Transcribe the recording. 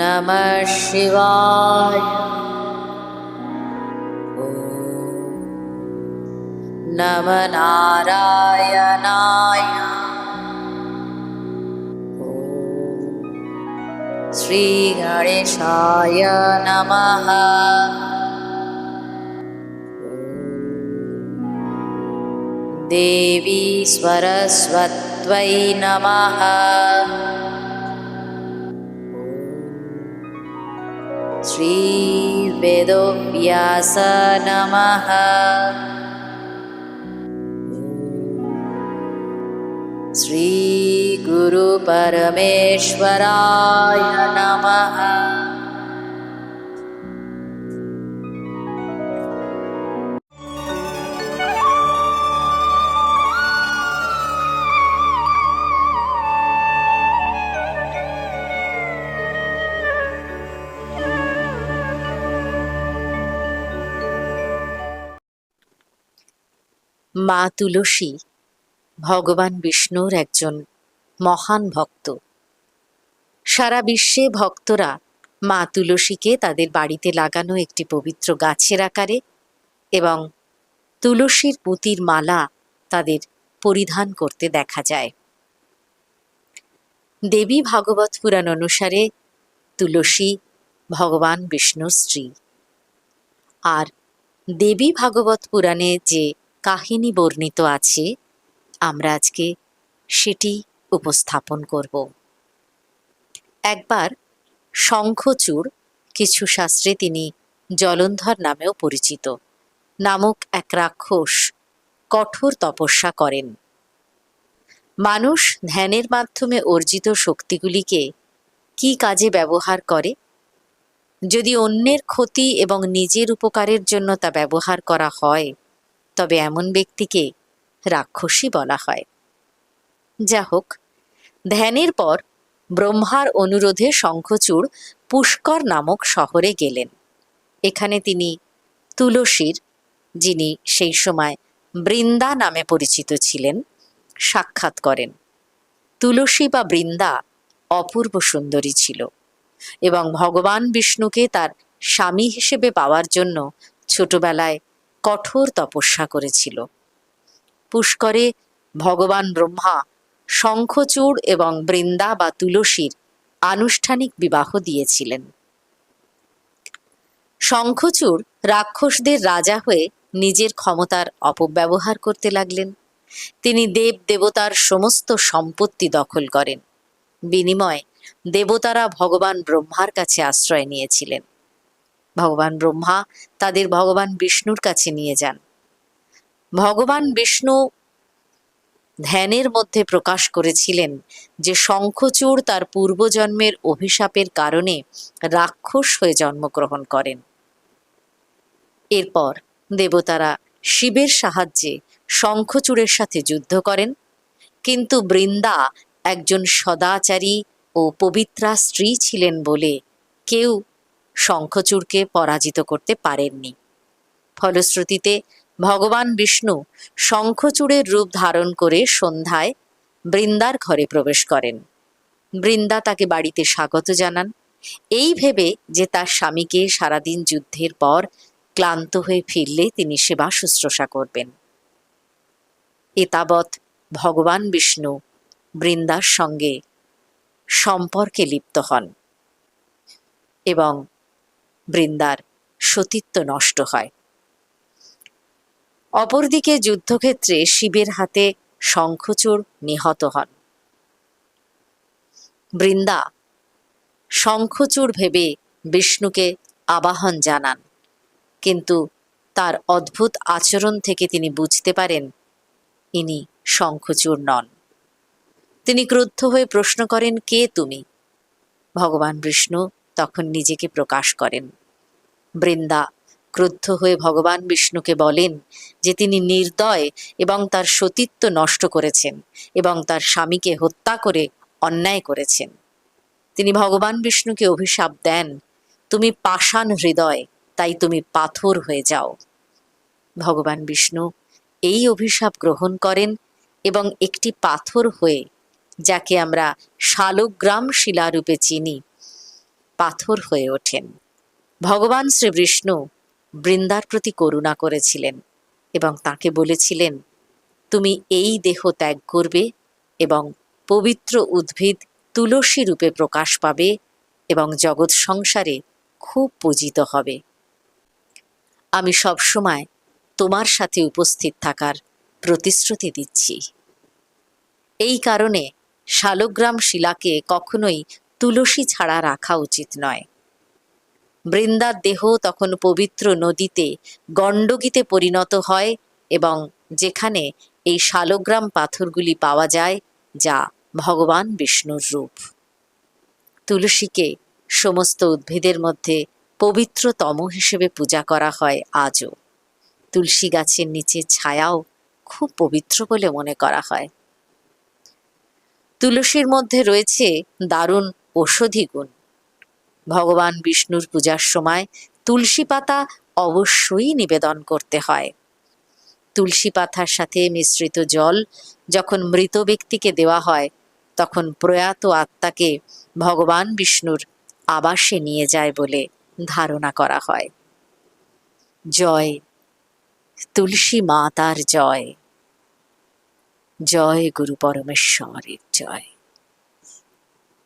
नमः शिवाय। नमः नारायणाय। श्रीगणेशाय नमः। देवी स्वरस्वत्वै नमः श्रीवेदोव्यास नमः श्रीगुरुपरमेश्वराय नमः মা তুলসী, ভগবান বিষ্ণুর একজন মহান ভক্ত। সারা বিশ্বে ভক্তরা মা তুলসীকে তাদের বাড়িতে লাগানো একটি পবিত্র গাছের আকারে এবং তুলসীর পুতির মালা তাদের পরিধান করতে দেখা যায়। দেবী ভাগবত পুরাণ অনুসারে তুলসী ভগবান বিষ্ণুর স্ত্রী। আর দেবী ভাগবত পুরাণে যে কাহিনী বর্ণিত আছে, আমরা আজকে সেটি উপস্থাপন করব। একবার শঙ্খচূড়, কিছু শাস্ত্রে তিনি জলন্ধর নামেও পরিচিত, নামক এক রাক্ষস কঠোর তপস্যা করেন। মানুষ ধ্যানের মাধ্যমে অর্জিত শক্তিগুলিকে কি কাজে ব্যবহার করে? যদি অন্যের ক্ষতি এবং নিজের উপকারের জন্য তা ব্যবহার করা হয় তবে এমন ব্যক্তিকে রাক্ষসী বলা হয়। যা হোক ধ্যানের পর ব্রহ্মার অনুরোধে শঙ্খচূড় পুষ্কর নামক শহরে গেলেন। এখানে তিনি তুলসীর, যিনি সেই সময় বৃন্দা নামে পরিচিত ছিলেন, সাক্ষাৎ করেন। তুলসী বা বৃন্দা অপূর্ব সুন্দরী ছিল এবং ভগবান বিষ্ণুকে তার স্বামী হিসেবে পাওয়ার জন্য ছোটবেলায় কঠোর তপস্যা করেছিল। পুষ্করে ভগবান ব্রহ্মা শঙ্খচূড় এবং বৃন্দা বা তুলসীর আনুষ্ঠানিক বিবাহ দিয়েছিলেন। শঙ্খচূড় রাক্ষসদের রাজা হয়ে নিজের ক্ষমতার অপব্যবহার করতে লাগলেন। তিনি দেব দেবতার সমস্ত সম্পত্তি দখল করেন। বিনিময়ে দেবতারা ভগবান ব্রহ্মার কাছে আশ্রয় নিয়েছিলেন। ভগবান ব্রহ্মা তাদের ভগবান বিষ্ণুর কাছে নিয়ে যান। ভগবান বিষ্ণু ধ্যানের মধ্যে প্রকাশ করেছিলেন যে শঙ্খচূড় তার পূর্বজন্মের অভিশাপের কারণে রাক্ষস হয়ে জন্মগ্রহণ করেন। এরপর দেবতারা শিবের সাহায্যে শঙ্খচূড়ের সাথে যুদ্ধ করেন, কিন্তু বৃন্দা একজন সদাচারী ও পবিত্রা স্ত্রী ছিলেন বলে কেউ শঙ্খচূড়কে পরাজিত করতে পারেননি। ফলশ্রুতিতে ভগবান বিষ্ণু শঙ্খচূড়ের রূপ ধারণ করে সন্ধ্যায় বৃন্দার ঘরে প্রবেশ করেন। বৃন্দা তাকে বাড়িতে স্বাগত জানান। এই ভেবে যে তার স্বামীকে সারাদিন যুদ্ধের পর ক্লান্ত হয়ে ফিরলে তিনি সেবা শুশ্রূষা করবেন। এতাবৎ ভগবান বিষ্ণু বৃন্দার সঙ্গে সম্পর্কে লিপ্ত হন এবং বৃন্দার সতীত্ব নষ্ট হয়। অপরদিকে যুদ্ধক্ষেত্রে শিবের হাতে শঙ্খচূড় নিহত হন। বৃন্দা, শঙ্খচূড় ভেবে বিষ্ণুকে আবাহন জানান, কিন্তু তার অদ্ভুত আচরণ থেকে তিনি বুঝতে পারেন ইনি শঙ্খচূড় নন। তিনি ক্রুদ্ধ হয়ে প্রশ্ন করেন, কে তুমি? ভগবান বিষ্ণু তখন নিজেকে প্রকাশ করেন। বৃন্দা ক্রুদ্ধ হয়ে ভগবান বিষ্ণুকে বলেন যে তিনি নির্দয় এবং তার সতীত্ব নষ্ট করেছেন এবং তার স্বামীকে হত্যা করে অন্যায় করেছেন। তিনি ভগবান বিষ্ণুকে অভিশাপ দেন, তুমি পাষাণ হৃদয়, তাই তুমি পাথর হয়ে যাও। ভগবান বিষ্ণু এই অভিশাপ গ্রহণ করেন এবং একটি পাথর হয়ে, যাকে আমরা শালগ্রাম শিলারূপে চিনি পাথর হয়ে ওঠেন। ভগবান শ্রীবিষ্ণু বৃন্দার প্রতি করুণা করেছিলেন এবং তাকে বলেছিলেন, তুমি এই দেহ ত্যাগ করবে এবং পবিত্র উদ্ভিদ তুলসী রূপে প্রকাশ পাবে এবং জগৎ সংসারে খুব পূজিত হবে। আমি সবসময় তোমার সাথে উপস্থিত থাকার প্রতিশ্রুতি দিচ্ছি। এই কারণে শালগ্রাম শিলাকে কখনোই তুলসী ছাড়া রাখা উচিত নয়। বৃন্দার দেহ তখন পবিত্র নদীতে গণ্ডগীতে পরিণত হয় এবং যেখানে এই শালগ্রাম পাথরগুলি পাওয়া যায়, যা ভগবান বিষ্ণুর রূপ। তুলসীকে সমস্ত উদ্ভিদের মধ্যে পবিত্রতম হিসেবে পূজা করা হয় আজও। তুলসী গাছের নিচে ছায়াও খুব পবিত্র বলে মনে করা হয়। তুলসীর মধ্যে রয়েছে দারুণ ঔষধি গুণ। ভগবান বিষ্ণুর পূজার সময় তুলসী পাতা অবশ্যই নিবেদন করতে হয়। তুলসী পাতার সাথে মিশ্রিত জল যখন মৃত ব্যক্তিকে দেওয়া হয়, তখন প্রয়াত আত্মাকে ভগবান বিষ্ণুর আবাসে নিয়ে যায় বলে ধারণা করা হয়। জয়, তুলসী মাতার জয়। জয় গুরু পরমেশ্বরের জয়।